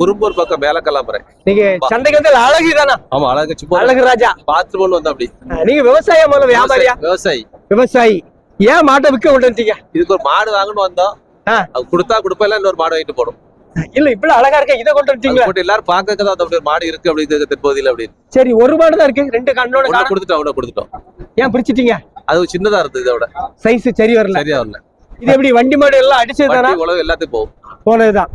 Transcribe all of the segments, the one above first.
குறும்பூர் பக்கம் மேல கிளம்புறேன் நீங்க சந்தைக்கு வந்து அழகு தானா? ஆமா அழகு. சும்மா அழகு ராஜா. பாத்ரூம் வந்து அப்படி. நீங்க விவசாய முதல்ல வியாபாரியா? விவசாயி விவசாயி. ஏன் மாட்டை விற்க விட்டுட்டீங்க? இதுக்கு ஒரு மாடு வாங்கணும் வந்தோம். கொடுத்தா கொடுப்பா இன்னொரு மாடு வாங்கிட்டு போடும் இல்ல இப்படி அழகா இருக்க இதை கொண்டு போட்டு எல்லாரும் பாக்க தான் அப்படி ஒரு மாடு இருக்கு அப்படி தெற்பகுதியில அப்படின்னு. சரி ஒரு மாடு தான் இருக்கு ரெண்டு கண்ணோட. கொடுத்துட்டோம் ஒண்ணு கொடுத்துட்டோம். ஏன் பிரிச்சிட்டீங்க? அது சின்னதா இருந்தது இதோட. சைஸ் சரி வரல. சரியா வரல. இது எப்படி வண்டி மாடு எல்லாம் அடிச்சது தானா? உழவு எல்லாத்தையும் போகும். போனதுதான்.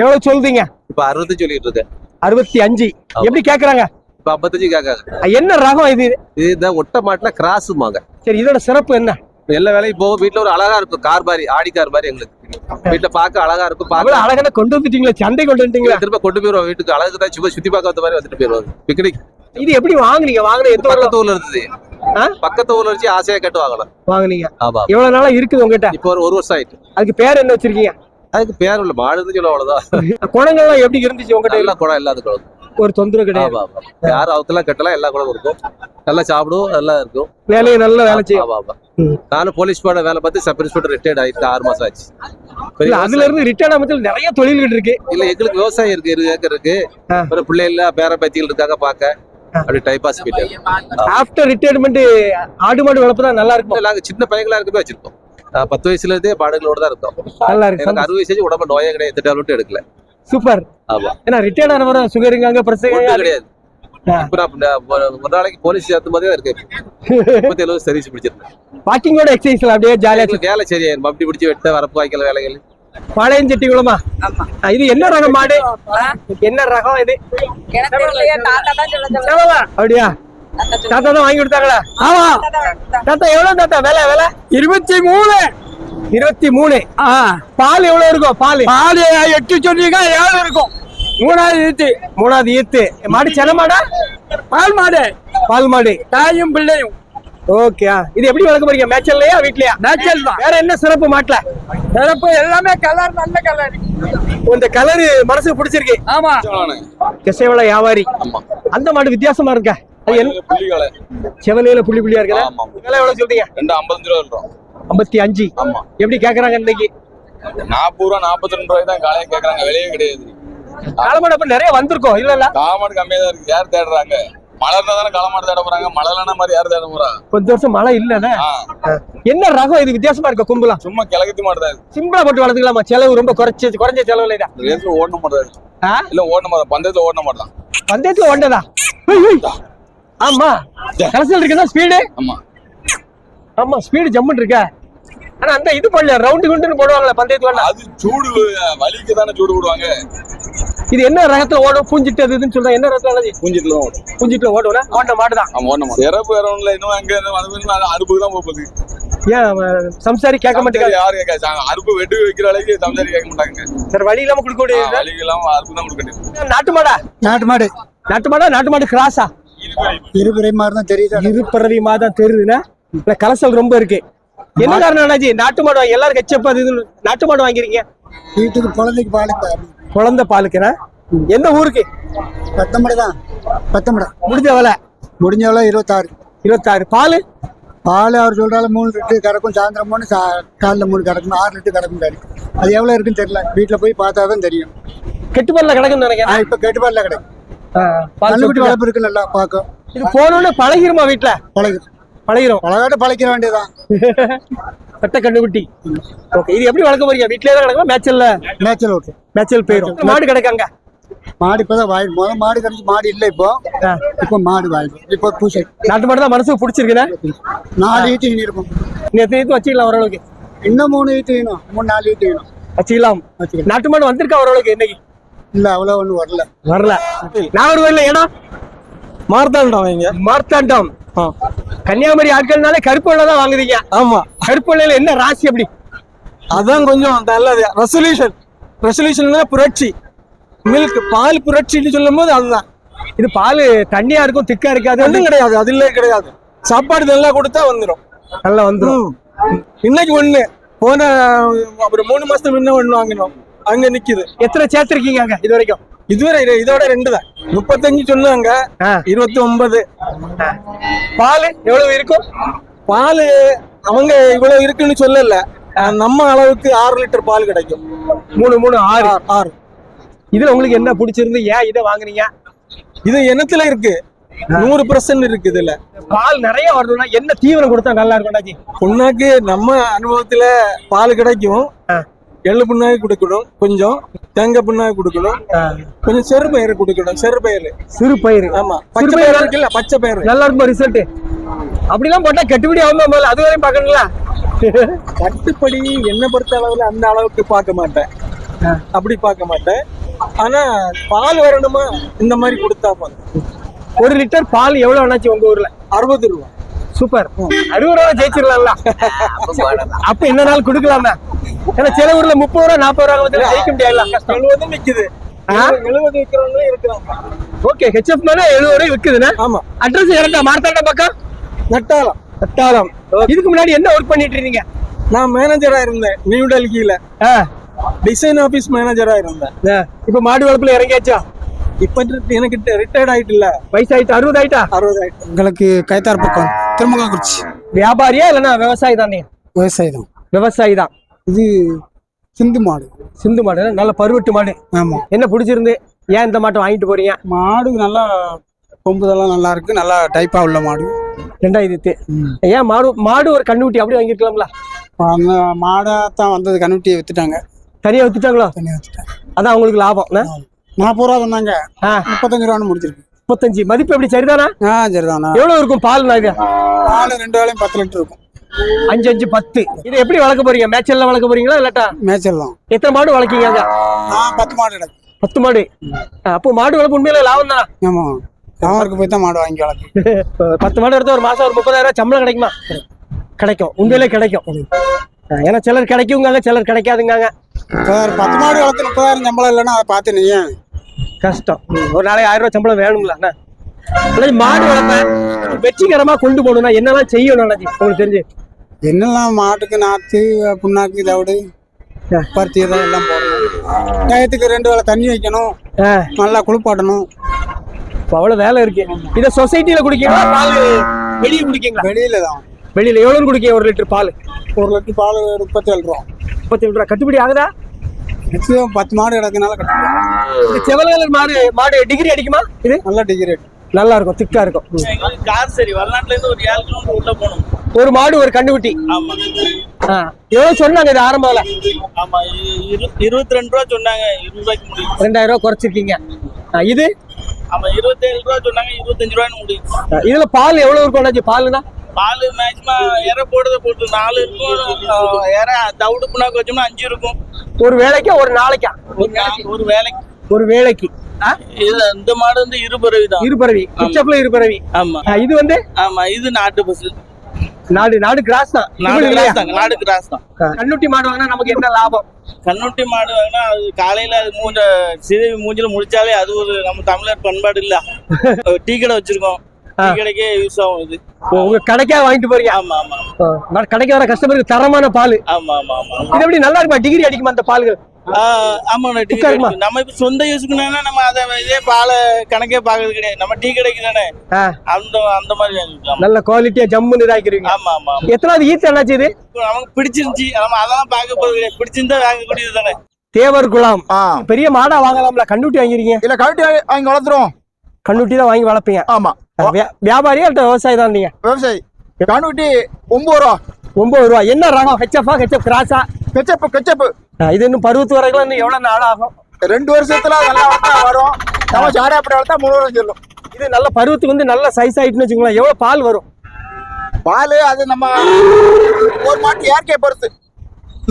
எவ்வளவு சொல்றீங்க? இப்ப அறுபது சொல்லிட்டு இருக்கேன். அறுபத்தி அஞ்சு. எப்படி கேக்குறாங்க? இப்ப ஐம்பத்தஞ்சு கேட்காங்க என்ன ரகம் இது? இதுதான் ஒட்ட மாட்டுல கிராஸுமாங்க சரி இதோட சிறப்பு என்ன? எல்லா வேலையும் போகும். வீட்டுல ஒரு அழகா இருக்கும். கார் மாதிரி ஆடி கார் மாதிரி எங்களுக்கு. வீட்டுல பார்க்க அழகா இருக்கும். பார்க்க அழகான கொண்டு வந்துட்டீங்களா சந்தை கொண்டு வந்துட்டீங்களா. திரும்ப கொண்டு போயிருவோம் வீட்டுக்கு. அழகு தான் சும்மா சுத்தி பார்க்க வந்த மாதிரி வந்துட்டு போயிருவாங்க பிக்னிக் இது எப்படி வாங்குனீங்க? வாங்குன எந்த பக்கத்து ஊர்ல இருந்தது? பக்கத்து ஊர்ல வச்சு ஆசையா கேட்டு வாங்கலாம் வாங்குனீங்க. ஆமா. எவ்வளவு நாளா இருக்குது உங்ககிட்ட? இப்போ ஒரு ஒரு வருஷம் ஆயிட்டு. அதுக்கு பேர் என்ன வச்சிருக்கீங்க? அதுக்கு பேர் உள்ள மாடுன்னு சொல்ல அவ்வளவுதான். குணங்கள்லாம் எப்படி இருந்துச்சு உங்ககிட்ட? எல்லா குடம் எல்லாத்து குடம் ஒரு தொந்தரவு கிடையாது. யாரும் அவத்தெல்லாம் கட்டலாம் எல்லா குடம் இருக்கும். நல்லா சாப்பிடும் நல்லா இருக்கும். வேலையை நல்லா வேலை செய்யும். நானும் போலீஸ் பாட வேலை பார்த்து சப் இன்ஸ்பெக்டர் ரிட்டையர்ட் ஆயிட்டு ஆறு மாசம் ஆச்சு. இல்ல அதுல இருந்து ரிட்டர்ன் அமைச்சல் நிறைய தொழில்கள் இருக்கு. இல்ல எங்களுக்கு விவசாயம் இருக்கு இரு ஏக்கர் இருக்கு. ஒரு பிள்ளைல பேர பேத்திகள் இருக்காங்க பாக்க அப்படி டைப் போயிட்டு ஆஃப்டர் ரிட்டையர்மெண்ட் ஆடு மாடு வளர்ப்பு தான் நல்லா இருக்கும்? நாங்க சின்ன பையங்களா இருக்கவே வச்சிருக்கோம் பத்து வயசுல இருந்தே பாடுகளோட தான் இருக்கோம் நல்லா இருக்கு. எனக்கு அறுபது வயசு உடம்பு நோயே கிடையாது. எந்த டேப்லெட்டும் எடுக்கல. சூப்பர். ஆமா. ஏன்னா ரிட்டையர்ட் ஆனவர சுகருங்க பிரச்சனை ஒன்றும் கிடையாது. ஒரு- நாளைக்கு போலீஸ் சேர்த்து மாதிரியே இருக்கு. முப்பத்தி எழுபது சர்வீஸ் பிடிச்சிருந்தேன் வாக்கிங்கோட எக்ஸசைஸ்ல அப்படியே ஜாலியா வேலை சரியாயிரும். அப்படி பிடிச்சி வெட்ட வரப்பு வாய்க்கல வேலைகள். பாளையஞ்செட்டி குளமா? இது என்ன ரகம் மாடு? என்ன ரகம் இது. அப்படியா? தாத்தா தான் வாங்கி கொடுத்தாங்களா? ஆமா. தாத்தா எவ்வளவு தாத்தா? விலை விலை? இருபத்தி மூணு. இருபத்தி மூணு. பால் எவ்வளவு இருக்கும்? பால். பால் எட்டு சொன்னீங்க ஏழு இருக்கும். மூணாவது ஈத்து. மூணாவது ஈத்து. மாடு சென மாடா? பால் மாடு. பால் மாடு. தாயும் பிள்ளையும். ஓகே இது எப்படி வளர்க்க போறீங்க? மேய்ச்சல்லையா வீட்லயா? மேய்ச்சல் தான். வேற என்ன சிறப்பு மாட்டுல? சிறப்பு எல்லாமே கலர் நல்ல கலர். இந்த கலர் மனசுக்கு பிடிச்சிருக்கு. ஆமா. கிசைவள வியாபாரி. அந்த மாடு வித்தியாசமா இருக்கா? புள்ளிகளை செவலையில புள்ளி புள்ளியா இருக்கா ஆமா. விலை எவ்வளவு சொல்றீங்க? ரெண்டு ஐம்பத்தஞ்சு ரூபா ஐம்பத்தி அஞ்சு. ஆமா. எப்படி கேக்குறாங்க இன்னைக்கு? நாற்பது ரூபா நாற்பத்தி ரெண்டு ரூபாய் தான் காலையை கேட்கறாங்க விலையே கிடையாது. காலமாடு அப்ப நிறைய வந்திருக்கோம் இல்ல இல்ல. காலமாடு கம்மியா தான் இருக்கு. யார் தேடுறாங்க? இருந்தா தானே காலமாடு தேட போறாங்க. மழை இல்லைன்னா மாதிரி யார் தேட போறா? கொஞ்ச வருஷம் மழை இல்லன்னு? என்ன ரகம் இது? வித்தியாசமா இருக்க கும்பலாம் சும்மா கிழக்கத்தி மாடு தான் சிம்பிளா போட்டு வளர்த்துக்கலாமா? செலவு ரொம்ப குறைச்சு குறைஞ்ச செலவுல இதா இந்த ரேஸ்ல ஓடின மாடு தான் இருக்கு ஆ? இல்ல ஓடின மாடு பந்தயத்துல ஓடின மாடு தான். பந்தயத்துல ஒண்டதா ஆமா. கடைசியில் இருக்குதா ஸ்பீடு ஆமா. ஆமா ஸ்பீடு ஜம்முன்னு இருக்க. ஆனா அந்த இது பண்ணல. ரவுண்டு குண்டுன்னு போடுவாங்களே பந்தயத்து வேண்டாம் அது சூடு வலிக்கு தானே சூடு போடுவாங்க. இது என்ன ரகத்துல ஓடும்? பூஞ்சிட்டு அது இதுன்னு சொல்றா. என்ன ரகத்துல? பூஞ்சிட்டுல தான் ஓடும். பூஞ்சிட்டுல ஓடும்னா ஓட்ட மாடுதான் ஆமா ஓடின மாடு. சிறப்பு ஒண்ணுல இன்னும் அங்க அறுப்புக்கு தான் போகுது. ஏன் சம்சாரி கேட்க மாட்டேங்க யாரு கேட்காது அறுப்பு வெட்டு வைக்கிற அளவுக்கு சம்சாரி கேட்க மாட்டாங்க. சார் வழி இல்லாம கொடுக்க முடியாது வலிக்கு இல்லாம அறுப்பு தான் கொடுக்கணும் நாட்டு மாடா? நாட்டு மாடு. நாட்டு மாடா? நாட்டு மாடு கிராஸா? இருபிறை மாதிரி தான் தெரியுது? இரு பிறவி மாதம் தெரியுதுன்னா? இல்ல கலசல் ரொம்ப இருக்கு. என்ன காரணம் அண்ணாஜி? நாட்டு மாடு வாங்கி எல்லாரும் கச்சப்ப அது இதுன்னு நாட்டு மாடு வாங்கிறீங்க வீட்டுக்கு குழந்தைக்கு பால் குழந்தை பாலுக்குறேன் எந்த ஊருக்கு? பத்தம்படை தான் பத்தம்படை முடிஞ்ச வேலை? முடிஞ்ச எவ்வளோ இருபத்தாறு. இருபத்தாறு. பால்? பால் அவர் சொல்றாரு மூணு லிட்டர் கறக்கும் சாயந்தரம் மூணு சா காலைல மூணு கறக்கும் ஆறு லிட்டர் கறக்கும் கறி அது எவ்வளோ இருக்குன்னு தெரியல. வீட்டில் போய் பார்த்தா தான் தெரியும். கெட்டு பால்ல கிடக்குன்னு நினைக்கிறேன் இப்போ கேட்டு பால்ல கிடைக்கும் வளர்ப்பு இருக்கு நல்லா பார்க்கும் இது போனோன்னு பழகிருமா வீட்டுல பழகு பழகிரும். பழகாட்ட பழக்கிற வேண்டியதான் பெட்ட கண்ணுக்குட்டி ஓகே இது எப்படி வளர்க்க போறீங்க? வீட்லயே தான் கிடக்குமா மேய்ச்சல்ல? மேய்ச்சல் ஓட்டு. மேய்ச்சல் போயிரும். மாடு கிடக்காங்க? மாடு இப்போ தான் வாய் முதல் மாடு கிடைச்சி மாடு இல்லை இப்போ. இப்போ மாடு வாய் இப்போ பூசை நாட்டு மாடு தான் மனசுக்கு பிடிச்சிருக்குண்ணே நாலு ஈட்டு இனி இருக்கும். எத்தனை இது வச்சுக்கலாம் ஓரளவுக்கு? இன்னும் மூணு வேணும். மூணு நாலு ஈட்டு வேணும். வச்சுக்கலாம். நாட்டு மாடு வந்திருக்கா ஓரளவுக்கு இன்னைக்கு? இல்லை அவ்வளோ ஒன்றும் வரல. வரல. நாகர்கோவில் இடம் மார்த்தாண்டம் வைங்க மார்த்தாண்டம். கன்னியாகுமரி ஆட்கள்னாலே கருப்பு தான் வாங்குறீங்க. ஆமா. கருப்பு என்ன ராசி அப்படி? அதான் கொஞ்சம் நல்லது. ரெசல்யூஷன் ரெசல்யூஷன்னா புரட்சி. மில்க் பால் புரட்சின்னு சொல்லும் போது அதுதான். இது பால் தண்ணியா இருக்கும் திக்கா இருக்காது? ஒன்றும் கிடையாது அதுல கிடையாது. சாப்பாடு நல்லா கொடுத்தா வந்துடும் நல்லா வந்துரும். இன்னைக்கு ஒண்ணு. போன அப்புறம் மூணு மாசத்துக்கு முன்ன ஒண்ணு வாங்கினோம். அங்க நிக்குது. எத்தனை சேர்த்திருக்கீங்க அங்க? இது வரைக்கும். இதுவரை இதோட ரெண்டு தான். முப்பத்தஞ்சு சொன்னாங்க. இருபத்தி ஒன்பது பால் எவ்வளவு இருக்கும்? பால் அவங்க இவ்வளவு இருக்குன்னு சொல்லல. நம்ம அளவுக்கு ஆறு லிட்டர் பால் கிடைக்கும். மூணு மூணு ஆறு. ஆறு இதுல உங்களுக்கு என்ன பிடிச்சிருந்து ஏன் இதை வாங்குனீங்க? இது இனத்துல இருக்கு. நூறு பர்சன்ட் இருக்கு இதுல. பால் நிறைய வரணும்னா என்ன தீவனம் கொடுத்தா நல்லா இருக்கும்டாஜி புண்ணாக்கு நம்ம அனுபவத்துல பால் கிடைக்கும். எள்ளு புண்ணாக்கு கொடுக்கணும் கொஞ்சம் தேங்காய் புண்ணாக்கு கொடுக்கணும் கொஞ்சம் செரு பயிறு கொடுக்கணும் செரு பயிறு சிறு பயிர் ஆமா பச்சை பயிறு. இருக்குல்ல பச்சை பயிறு. நல்லா இருக்கும் ரிசல்ட் அப்படிலாம் போட்டா கட்டுப்படி ஆகுமா முதல்ல? அது வரையும் பார்க்கணுங்களா கட்டுப்படி என்ன பொறுத்த அளவுல அந்த அளவுக்கு பார்க்க மாட்டேன். அப்படி பார்க்க மாட்டேன். ஆனா பால் வரணுமா? இந்த மாதிரி கொடுத்தா போதும். ஒரு லிட்டர் பால் எவ்வளவு வேணாச்சு உங்க ஊர்ல? அறுபது ரூபா. சூப்பர். அறுபது ரூபா ஜெயிச்சிடலாம்ல. அப்ப என்ன நாள் கொடுக்கலாம்ல? ஏன்னா சில ஊர்ல முப்பது ரூபா நாற்பது ரூபா வந்து ஜெயிக்க கஷ்டம். எழுபதும் விக்குது? எழுபது விற்கிறவங்களும் இருக்கிறாங்க ஓகே ஹெச்எஃப் மேல எழுபது ரூபாய் விக்குதுண்ணா? ஆமா. அட்ரஸ் கரெக்டா மார்த்தாண்ட பக்கம்? நட்டாலம். பத்தாலம் இதுக்கு முன்னாடி என்ன ஒர்க் பண்ணிட்டு இருந்தீங்க? நான் மேனேஜரா இருந்தேன். நியூ டெல்லியில டிசைன் ஆபீஸ் மேனேஜரா இருந்தேன். இப்ப மாடு வளர்ப்புல இறங்கியாச்சா? இப்ப எனக்கு ரிட்டையர்ட் ஆயிட்டுல வயசாயிட்டு அறுபது ஆயிட்டா? அறுபது ஆயிட்டு. எங்களுக்கு கைத்தார் பக்கம். திருமங்கக்குறிச்சி வியாபாரியா இல்லைன்னா விவசாயி தானே விவசாயி தான் விவசாயி தான் இது சிந்து மாடு. சிந்து மாடு நல்ல பருவட்டு மாடு. ஆமா. என்ன பிடிச்சிருந்து? ஏன் இந்த மாட்டை வாங்கிட்டு போறீங்க? மாடு நல்லா கொம்புதெல்லாம் நல்லா இருக்கு. நல்லா டைப்பா உள்ள மாடு. ரெண்டாயிரத்து ஏன் மாடு மாடு ஒரு கண்ணுக்குட்டி அப்படியே வாங்கிருக்கலாம்ல அந்த மாடா தான் வந்தது. கண்ணுட்டியை வித்துட்டாங்க. தனியா வித்துட்டாங்களோ? தனியாக வித்துட்டாங்க. அதான் அவங்களுக்கு லாபம்? நாற்பது ரூபா சொன்னாங்க. முப்பத்தஞ்சு ரூபான்னு முடிச்சிருக்கு. முப்பத்தஞ்சு. மதிப்பு எப்படி? சரிதானா? ஆ சரிதாண்ணா எவ்வளவு இருக்கும் பால் இது? பால் ரெண்டு வேலையும் பத்து லிட்டர் இருக்கும். அஞ்சு அஞ்சு பத்து. இதை எப்படி வளர்க்க போறீங்க? மேய்ச்சல்ல வளர்க்க போறீங்களா இல்லாட்டா? மேய்ச்சல் தான் எத்தனை மாடு வளர்க்கீங்க பத்து மாடு பத்து மாடு. அப்போ மாடு வளர்ப்பு உண்மையில லாபம் தான்? ஆமா. அவருக்கு போய் தான் மாடு வாங்கி வளர்க்கு பத்து மாடு எடுத்தா ஒரு மாசம் ஒரு முப்பதாயிரம் சம்பளம் கிடைக்குமா? கிடைக்கும். உண்மையிலே கிடைக்கும். ஏன்னா சிலர் கிடைக்குங்காங்க சிலர் முப்பதாயிரம் பத்து மாடு வளர்த்து முப்பதாயிரம் சம்பளம் இல்லைன்னா அதை பார்த்து நீ கஷ்டம். ஒரு நாளைக்கு ஆயிரம் ரூபாய் சம்பளம் வேணுங்களா அண்ணா? அண்ணாச்சி, மாடு வளர்ப்பேன் வெற்றிகரமா கொண்டு போகணும்னா என்னெல்லாம் செய்யணும் அண்ணாச்சி உங்களுக்கு தெரிஞ்சு. என்னெல்லாம் மாட்டுக்கு நாற்று புண்ணாக்கு தவிடு. பருத்தி இதெல்லாம் எல்லாம் போடணும். டயத்துக்கு ரெண்டு வேளை தண்ணி வைக்கணும். நல்லா குளிப்பாட்டணும். இப்ப அவ்வளவு வேலை இருக்கு. இதை சொசைட்டில குடிக்கீங்களா பால் வெளியே குடிக்கீங்களா வெளியில தான் வெளியில எவ்வளவு குடிக்க ஒரு லிட்டர் பால்? ஒரு லிட்டர் பால் முப்பத்தேழு ரூபா. முப்பத்தி ஏழு ரூபா. கட்டுப்படி ஆகுதா? நிச்சயம் பத்து மாடு கிடக்குனால கட்டணும் இந்த செவல் கலர் மாடு மாடு டிகிரி அடிக்குமா இது? நல்லா டிகிரேட் நல்லா இருக்கும் திக்கா இருக்கும். கார் சரி வெளிநாட்டுல இருந்து ஒரு ஏழு கிலோமீட்டர் உள்ள போகணும். ஒரு மாடு ஒரு ஆ, எவ்வளவு சொன்னாங்க இது ஆரம்பம்ல ஆமா இ- இரு- இருபத்தி ரெண்டு ரூபா சொன்னாங்க இருபது ரூபாய்க்கு முடியும். ரெண்டாயிரம் ரூபாய் குறைச்சிருக்கீங்க. இது? ஆமா இருபத்தேழு ரூபா சொன்னாங்க இருபத்தஞ்சு ரூபான்னு முடியும். இதுல பால் எவ்வளவு இருக்கும் பாலுனா? பால் மேக்சிமம் இற போடுறத போட்டு நாலு இருக்கும். ஆஹ் இற தவிடு புண்ணாக்கு வச்சோம்னா அஞ்சு இருக்கும். ஒரு வேலைக்கா ஒரு நாளைக்கா? ஒரு வேலைக்கு. ஒரு வேலைக்கு. இது இந்த மாடு வந்து இருபறவை தான். இருபறவி. கிச்சப்ல இருபறவி. ஆமா. இது வந்து? ஆமா இது நாட்டு பஸ் நாடு நாடு கிராஸ் தான். நாடு? கிராஸ் தான் நாடு கிராஸ் தான். கண்ணுட்டி மாடு வாங்கினா நமக்கு என்ன லாபம்? கண்ணுட்டி மாடு வாங்கினா அது காலையில அது மூஞ்ச சிறுவி மூஞ்சில முடிச்சாலே அது ஒரு நம்ம தமிழர் பண்பாடு இல்ல. டீ கடை வச்சிருக்கோம். கடைக்கே யூஸ் ஆகும் இது. உங்க கடைக்கா வாங்கிட்டு போறீங்க? ஆமா ஆமா. ஆ, வர- கடைக்கு வர கஸ்டமருக்கு தரமான பால். ஆமா ஆமா ஆமா. இது எப்படி நல்லா இருக்குமா? டிகிரி அடிக்குமா அந்த பால்கள்? ஆஹ் ஆமாண்ணா டீ நம்ம இப்ப சொந்த யூஸுக்குனா நம்ம அதை இதே பாலை கணக்கே பாக்குறது கிடையாது. நம்ம டீ கடைக்கு தானே? அந்த அந்த மாதிரி வாங்கிக்கலாம். நல்ல குவாலிட்டியா ஜம்முன்னு இதாக்கிறீங்க ஆமா ஆமா எத்தனாவது ஈத்து என்னாச்சு இது? நமக்கு பிடிச்சிருந்துச்சு. நம்ம அதெல்லாம் பார்க்க போறது கிடையாது. பிடிச்சிருந்தா வாங்கக்கூடியது தானே? தேவர் குளம் பெரிய மாடா வாங்கலாம்ல. கண்ணுட்டி வாங்கிருக்கீங்க. இல்ல கழட்டி வாங்கி வளர்த்துறோம் கண்ணுட்டி தான் வாங்கி வளர்ப்பீங்க. ஆமா. வியாபாரியா விவசாயி தான் நீங்க விவசாயி கண்ணுக்குட்டி ஒன்பது ரூபா. ஒன்பது ரூபா. என்ன ரகம்? ஹெச்எஃப்ஆ ஹெச்எஃப் கிராஸா? கெச்சப்பு கெச்சப்பு இது இன்னும் பருவத்து வரைக்கும் இன்னும் எவ்வளவு நாள் ஆகும்? ரெண்டு வருஷத்துல நல்லா வளர்த்தா வரும். நம்ம சாடாப்படி வளர்த்தா மூணு வருஷம் சொல்லும். இது நல்ல பருவத்துக்கு வந்து நல்ல சைஸ் ஆயிட்டுன்னு வச்சுக்கோங்களேன். எவ்வளவு பால் வரும்? பால் அது நம்ம ஒரு மாட்டு இயற்கையை பொறுத்து.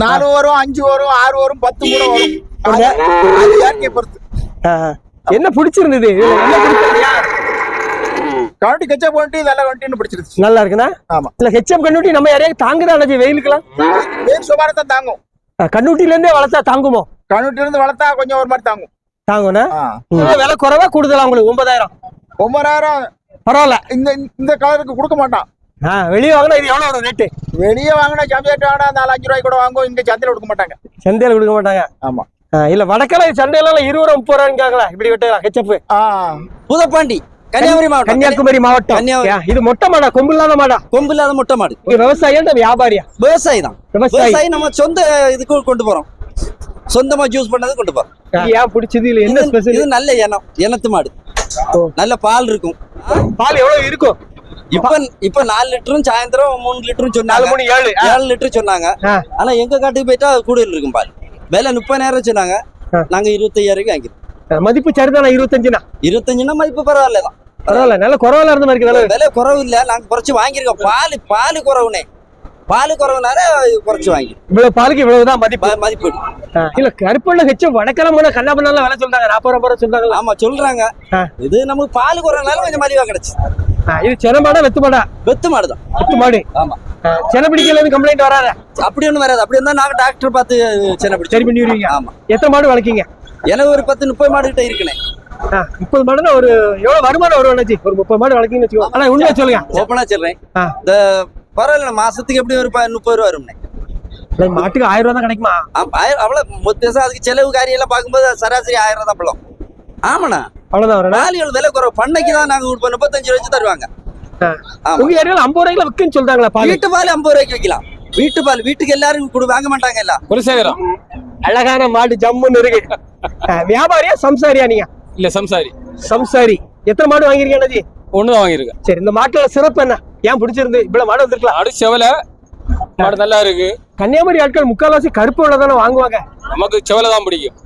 நாலு வரும் அஞ்சு வரும் ஆறு வரும் பத்து கூட வரும். அது இயற்கையை பொறுத்து. என்ன பிடிச்சிருந்தது? கண்ணுட்டி கெச்சப் பண்ணிட்டு இதெல்லாம் கண்டின்னு பிடிச்சிருச்சு. நல்லா இருக்குண்ணா? ஆமா. இல்ல ஹெச்எம் கண்ணுட்டி நம்ம யாரையும் தாங்குதா அண்ணாச்சி? வெயிலுக்குலாம் வேறு சுமாரா தான் தாங்கும். கண்ணுட்டில இருந்தே வளர்த்தா தாங்குமோ? கண்ணுட்டி இருந்து வளர்த்தா கொஞ்சம் ஒரு மாதிரி தாங்கும். தாங்கும்ண்ணா. விலை குறைவா கூடுதலா உங்களுக்கு? ஒன்பதாயிரம். ஒன்பதாயிரம். பரவாயில்ல. இந்த இந்த கலருக்கு கொடுக்க மாட்டான். வெளியே வாங்கினா இது எவ்வளவு வரும் ரேட்டு வெளியே வாங்கினா ஜம்ஜெட் வாங்கினா நாலு அஞ்சு ரூபாய்க்கு கூட வாங்குவோம் இங்க சந்தையில கொடுக்க மாட்டாங்க. சந்தையில கொடுக்க மாட்டாங்க? ஆமா. ஆ, இல்ல வடக்கல எல்லாம் இருபது ரூபா முப்பது ரூபான்னு கேட்கல. இப்படி வெட்டலாம் ஹெச்எஃப் ஆ. பூதப்பாண்டி. கன்னியாகுமரி மாவட்டம். கன்னியாகுமரி மாவட்டம். இது மொட்டை மாடா கொம்பு இல்லாத மாடா? கொம்பு இல்லாத மொட்டை மாடு. இது விவசாயியா இல்ல வியாபாரியா? விவசாயி தான். விவசாயி. நம்ம சொந்த இதுக்கு கொண்டு போறோம். சொந்தமா ஜூஸ் பண்ணது கொண்டு போறோம். ஏன் பிடிச்சது? இல்ல என்ன ஸ்பெஷல் இது நல்ல இனம். இனத்து மாடு. நல்ல பால் இருக்கும். பால் எவ்வளவு இருக்கும்? இப்ப இப்ப நாலு லிட்டரும் சாயந்தரம் மூணு லிட்டரும் சொன்னாங்க. ஏழு. ஏழு லிட்டர் சொன்னாங்க. ஆனா எங்க காட்டுக்கு போயிட்டா கூடுதல் இருக்கும் பால். விலை முப்பதாயிரம் சொன்னாங்க. நாங்க இருபத்தையாயிரம் வாங்கிருக்கோம் ஆ, மதிப்பு சரிதானா இருபத்தஞ்சுனா? இருபத்தஞ்சுனா மதிப்பு பரவாயில்ல தான் பரவாயில்ல நல்ல குறவலா இருந்த மாதிரி இருக்கு விலை. குறவு இல்ல. நாங்க குறைச்சு வாங்கியிருக்கோம். பால் பால் குறவுனே. பால் குறவுனால குறைச்சு வாங்கி. இவ்வளவு பாலுக்கு இவ்வளவுதான் மதிப்பு. மதிப்பு. இல்ல கருப்புள்ள ஹெச்ச வடக்கெல்லாம் போனா கண்ணா பண்ணாலும் விலை சொல்றாங்க. நாற்பது ரூபாய் சொல்றாங்க ஆமா சொல்றாங்க. இது நமக்கு பால் குறவுனால கொஞ்சம் மலிவா கிடைச்சு. இது சென மாடா வெத்து மாடா வெத்து மாடுதான். வெத்து மாடு. ஆமா. சென பிடிக்கல கம்ப்ளைண்ட் வராத? அப்படி ஒண்ணும் வராது. அப்படி இருந்தா நாங்க டாக்டர் பார்த்து சின்ன பிடிச்சி சரி பண்ணி விடுவீங்க. ஆமா. எத்தனை மாடு வளர்க்கீங்க? எனக்கு ஒரு பத்து முப்பது மாடு கிட்ட இருக்குனே ஆ, முப்பது மாடுனா ஒரு எவ்வளவு வருமானம் வரும் அண்ணாச்சி? ஒரு முப்பது மாடு வளர்க்கீங்கன்னு வச்சுக்கோ. ஆனா உண்மையா சொல்லுங்க. ஓப்பனா சொல்றேன். இந்த பரவாயில்ல மாசத்துக்கு எப்படி ஒரு முப்பது ரூபா வரும்னே? இல்ல, மாட்டுக்கு ஆயிரம் ரூபாய் தான் கிடைக்குமா? அவ்வளவு மொத்தம் அதுக்கு செலவு காரியம் எல்லாம் பார்க்கும்போது சராசரி ஆயிரம் தான் பழம் ஆமாண்ணா. அவ்வளவுதான் வரும் நாலு விலை குறைவு. பண்ணைக்கு தான் நாங்க முப்பத்தஞ்சு வச்சு தருவாங்க. ஆமா. உங்க ஏரியால ஐம்பது ரூபாய்க்குல விற்குன்னு சொல்றாங்களா வீட்டு பால் ஐம்பது ரூபாய்க்கு வைக்கலாம். வீட்டு பால் வீட்டுக்கு எல்லாரும் கொடு வாங்க மாட்டாங்க எல்லாம். குலசேகரம் அழகான மாடு ஜம்முன்னு இருக்கு. வியாபாரியா சம்சாரியா நீங்க? இல்ல சம்சாரி. சம்சாரி. எத்தனை மாடு வாங்கிருக்கீங்க அண்ணாச்சி? ஒண்ணுதான் வாங்கியிருக்கேன். சரி இந்த மாட்டுல சிறப்பு என்ன? ஏன் பிடிச்சிருந்து இவ்வளவு மாடு வந்திருக்கலாம்? மாடு செவல. மாடு நல்லா இருக்கு. கன்னியாகுமரி ஆட்கள் முக்கால்வாசி கருப்பு உள்ள தானே வாங்குவாங்க? நமக்கு செவல தான் பிடிக்கும்.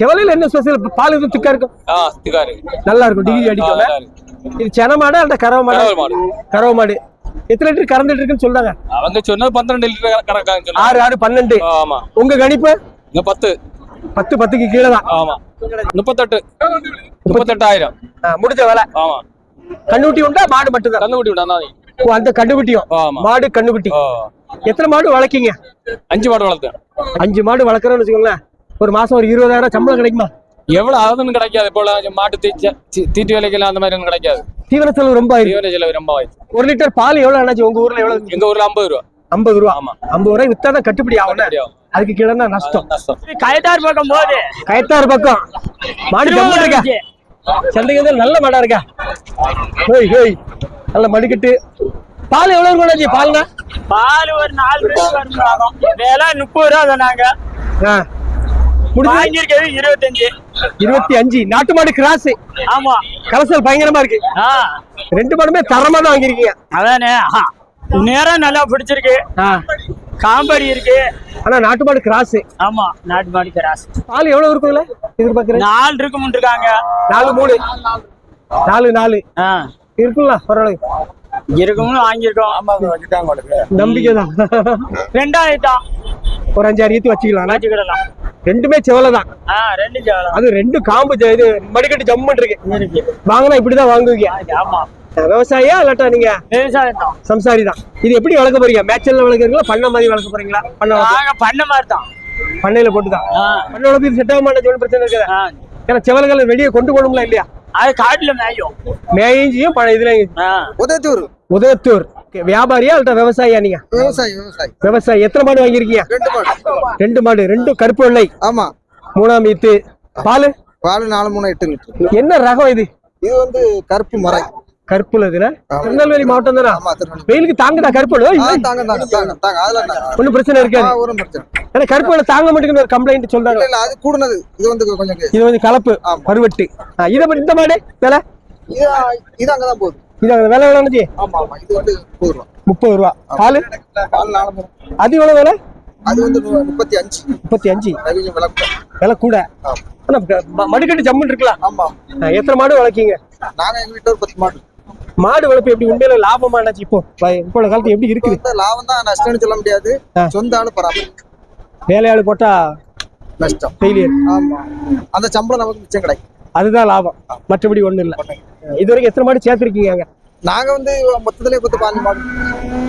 செவலையில என்ன ஸ்பெஷல் பால் இது திக்கா இருக்கும்? ஆ திக்கா இருக்கு. நல்லா இருக்கும் டிகிரி அடிக்கும் இது சென மாடா இல்ல கறவை மாடா? மாடு. கறவை மாடு. எத்தனை லிட்டர் கறந்துட்டு இருக்குன்னு சொல்றாங்க? அவங்க சொன்னது பன்னிரெண்டு லிட்டர் சொன்னாங்க. ஆறு ஆறு பன்னெண்டு. ஆமா. உங்க கணிப்பு? இங்க பத்து. பத்து பத்துக்கு கீழே தான். ஆமா. முப்பத்தெட்டு. முப்பத்தெட்டாயிரம். முடிஞ்ச வேலை. ஆமா. கண்ணுக்குட்டி உண்டா? மாடு மட்டும் தான் கண்ணுக்குட்டி விடாதான் ஓ, அந்த கண்ணுக்குட்டியும். மாடு கண்ணுக்குட்டி. எத்தனை மாடு வளர்க்கீங்க? அஞ்சு மாடு வளர்த்தேன். அஞ்சு மாடு வளர்க்குறோம்னு வச்சுக்கோங்களேன். ஒரு மாசம் ஒரு இருபதாயிரம் சம்பளம் கிடைக்குமா? எவ்வளவு ஆகுதுன்னு கிடைக்காது. போல மாட்டு தீச்ச தீட்டு வேலைக்கெல்லாம் அந்த மாதிரி கிடைக்காது. தீவன செலவு ரொம்ப தீவன செலவு ரொம்ப ஆயிடுச்சு. ஒரு லிட்டர் பால் எவ்வளவு ஆனாச்சு? உங்க ஊர்ல எவ்வளவு? எங்க ஊர்ல ஐம்பது ரூபா. ஐம்பது ரூபா ஆமா. ஐம்பது ரூபாய் வித்தாதான் கட்டுப்படி ஆகும்? அதுக்கு தான் நஷ்டம். கயத்தார் பக்கம் போகுது. கயத்தாறு பக்கம். மாடு இருக்கா? சந்தைக்கு நல்ல மாடா இருக்கா? ஹோய் ஹோய். நல்ல மடிக்கட்டு. பால் எவ்வளவு கொண்டாச்சு பால்னா? பால் ஒரு நாலு விலை முப்பது ரூபா சொன்னாங்க. வாங்கியிருக்கிறது இருபத்தஞ்சு. இருபத்தி அஞ்சு. நாட்டு மாடு கிராஸ். ஆமா. கலசல் பயங்கரமா இருக்கு. ரெண்டு மாடுமே தரமா தான் வாங்கிருக்கீங்க அதானே. நேரம் நல்லா பிடிச்சிருக்கு. காம்படி இருக்கு. ஆனா நாட்டு மாடு கிராஸ் ஆமா நாட்டு மாடு கிராஸ் பால் எவ்வளவு இருக்கும்ல எதிர்பார்க்கறேன் நாலு இருக்குமுன் இருக்காங்க. நாலு மூணு. நாலு நாலு. இருக்குங்களா பரவாயில்ல. இருக்கும்னு வாங்கியிருக்கோம். நம்பிக்கை தான். ரெண்டாயிரம் ஒரு அஞ்சாறு ஏத்தி வச்சுக்கலாம் வச்சுக்கிடலாம். ரெண்டுமே செவலை தான். ஆ ரெண்டு ஜாலம் அது ரெண்டு காம்பு இது மடிக்கட்டு ஜம்முன்னு இருக்கு. இருக்கு. வாங்கினா இப்படிதான் வாங்குவீங்க. ஆமா. விவசாயியா இல்லாட்டா நீங்க? விவசாயம் தான் சம்சாரி தான் இது எப்படி வளர்க்க போறீங்க? மேய்ச்சல்ல வளர்க்குறீங்களா பண்ண மாதிரி வளர்க்க போறீங்களா? பண்ண பண்ண மாதிரி தான் பண்ணையில போட்டுதான் பண்ண வளர்ப்பு செட் ஆக மாட்டேன் பிரச்சனை இருக்குது. ஏன்னா செவல்களை வெளியே கொண்டு போகணும்ல இல்லையா? அது காட்டுல மேயும். மேய்ஞ்சியும் பண இதுல. உதயத்தூர் உதயத்தூர் வியாபாரியா இல்ல விவசாயியா நீங்க? விவசாயி விவசாயி. விவசாயி. எத்தனை மாடு வாங்கியிருக்கீங்க? ரெண்டு மாடு. ரெண்டு மாடு ரெண்டும் கருப்பு வெள்ளை. ஆமா. மூணாம் ஈத்து. பால்? பால் நாலு மூணு எட்டு லிட்டர். என்ன ரகம் இது? இது வந்து கருப்பு மறை கருப்புல இதுல? திருநெல்வேலி மாவட்டம் தானே? வெயிலுக்கு தாங்குதா கருப்பு. ஒன்றும் பிரச்சனை இருக்காது. ஏன்னா கருப்பு தாங்க மாட்டேங்குது ஒரு கம்ப்ளைண்ட் சொல்றாங்க. அது கூடுனது. இது வந்து கொஞ்சம் இது. வந்து கலப்பு. பருவட்டு இதை இந்த மாடு விலை? இது அங்கதான் போகுது. இது அங்க விலை வந்து முப்பது ரூபா. பால்? அது எவ்வளவு விலை? அது வந்து முப்பத்தி அஞ்சு. முப்பத்தி அஞ்சு. விலை கூட. மடிக்கட்டு ஜம்முன்னு இருக்கலாம் ஆமா. எத்தனை மாடு வளர்க்கீங்க? நாங்க எங்க வீட்டுல ஒரு பத்து மாடு. மாடு வளர்ப்பு எப்படி? உண்மையில லாபமா என்னாச்சு? இப்போ இப்போ காலத்து எப்படி இருக்குது? லாபம் தான் நஷ்டம்னு சொல்ல முடியாது. சொந்த ஆளு பராமரி. வேலையாள் போட்டா நஷ்டம். ஃபெயிலியர் ஆமா. அந்த சம்பளம் நமக்கு மிச்சம் கிடைக்கும். அதுதான் லாபம். மற்றபடி ஒண்ணும் இல்ல. இது வரைக்கும் எத்தனை மாடு சேர்த்திருக்கீங்க நாங்க வந்து மொத்தத்திலே பத்து பாஞ்சு மாடு.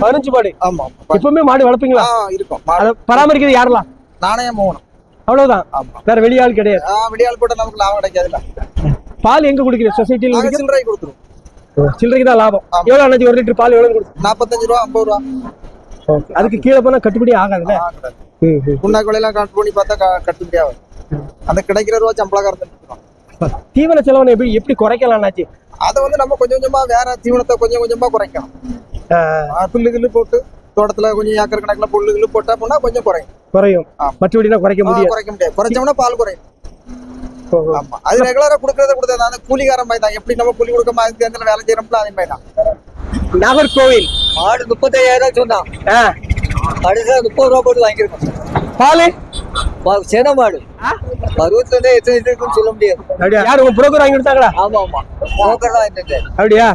பதினஞ்சு மாடு? ஆமா. எப்பவுமே மாடு வளர்ப்பீங்களா? இருக்கும். பராமரிக்கிறது யாரெல்லாம்? நாணய மோகனம். அவ்வளவுதான். வேற வெளியாள் கிடையாது. வெளியாள் போட்டா நமக்கு லாபம் கிடைக்காதுல்ல. பால் எங்க குடிக்கிறீங்க? சொசைட்டில நாங்க சில்லறை கொடுத்துருவோம். சில்லறைக்கு தான் லாபம். ஆமா. எவ்வளவு அண்ணாச்சி ஒரு லிட்டர் பால் எவ்வளவு கொடுக்கும் நாற்பத்தஞ்சு ரூபா ஐம்பது ரூபா. அதுக்கு கீழே போனா கட்டுப்படி ஆகாதுல்ல? ம், ம். புண்ணாக்கு விலையெல்லாம் கட் பண்ணி பார்த்தா கட்டுப்படி ஆகும் அந்த கிடைக்கிற ரூபா சம்பளக்காரன் தீவன செலவனை எப்படி எப்படி குறைக்கலாம் அண்ணாச்சி? அதை வந்து நம்ம கொஞ்சம் கொஞ்சமா வேற தீவனத்தை கொஞ்சம் கொஞ்சமா ஆ, புல்லு கில்லு போட்டு தோட்டத்துல கொஞ்சம் ஏக்கர் கணக்குல புல்லு கில்லு போட்டா போனா கொஞ்சம் குறையும். குறையும். மற்றபடினா குறைக்க முடியாது. குறைக்க முடியாது. குறைச்சோம்னா பால் குறையும். ஆமா. அது ரெகுலரா கொடுக்கறத கொடுத்தது அந்த கூலிக்காரன் மாதிரி தான். எப்படி நம்ம கூலி கொடுக்க மாதிரி தேர்தல வேலை செய்யறோம்ல அதே மாதிரி தான். நாகர்கோவில். மாடு முப்பத்தையாயிரம் சொன்னான். கடைசியா முப்பது ரூபா போட்டு வாங்கியிருக்கோம். பால்? சேன மாடு. பருவத்துல எத்தனை இருக்குன்னு சொல்ல முடியாது. அப்படியா? யார் உங்க புரோக்கர் வாங்கி கொடுத்தாங்களா? ஆமா ஆமா. தான் அப்படியா?